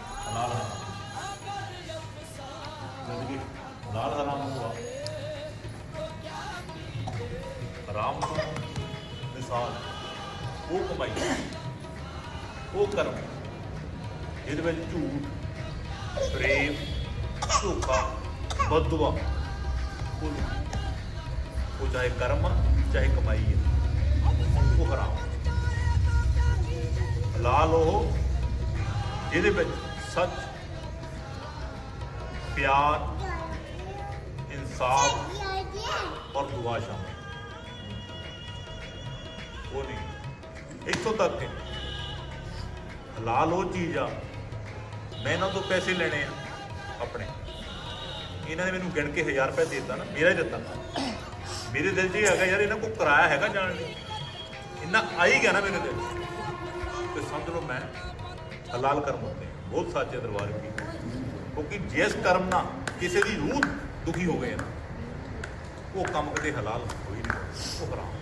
ਹਲਾਲ ਹਰਾਮ ਜ਼ਿੰਦਗੀ ਹਲਾਲ ਹਰਾਮ ਹੋਆ ਹਰਾਮ ਮਿਸਾਲ। ਉਹ ਕਮਾਈ। ਉਹ ਕਰਮ। ਜਿਹਦੇ ਵਿੱਚ ਝੂਠ ਪ੍ਰੇਮ ਧੋਖਾ ਬਦਦੁਆ ਉਹ ਉਹ ਚਾਹੇ ਕਰਮ ਆ, ਚਾਹੇ ਕਮਾਈ ਹੈ ਉਹ ਹਰਾਮ ਹਲਾਲ ਉਹ ਜਿਹਦੇ ਵਿੱਚ ਸੱਚ, ਪਿਆਰ, ਇਨਸਾਫ ਔਰ ਦੁਆ ਸ਼ਾਮਿਲ। ਉਹ ਨਹੀਂ। ਇੱਥੋਂ ਤੱਕ ਹਲਾਲ ਉਹ ਚੀਜ਼ ਆ, ਮੈਂ ਇਹਨਾਂ ਤੋਂ ਪੈਸੇ ਲੈਣੇ ਆ, ਆਪਣੇ। ਇਹਨਾਂ ਨੇ ਮੈਨੂੰ ਗਿਣ ਕੇ 1000 ਰੁਪਏ ਦੇ ਦਿੱਤਾ ਨਾ, ਮੇਰਾ ਹੀ ਦਿੱਤਾ। ਮੇਰੇ ਦਿਲ 'ਚ ਇਹ ਹੈਗਾ ਯਾਰ, ਇਹਨਾਂ ਕੋਲ ਕਿਰਾਇਆ ਹੈਗਾ ਜਾਣ ਲਈ। ਇੰਨਾ ਆਈ ਗਿਆ ਨਾ ਮੇਰੇ ਦਿਲ 'ਚ। ਤੇ ਸਮਝ ਲਓ ਮੈਂ ਹਲਾਲ ਕਰਮ ਹੁੰਦੇ ਬਹੁਤ ਸਾਚੇ ਦਰਬਾਰ ਕੀ। ਕਿਉਂਕਿ ਜਿਸ ਕਰਮ ਨਾਲ ਕਿਸੇ ਦੀ ਰੂਹ ਦੁਖੀ ਹੋ ਗਏ ਨਾ, ਉਹ ਕੰਮ ਕਦੇ ਹਲਾਲ ਹੋਈ ਨਹੀਂ, ਉਹ ਹਰਾਮ।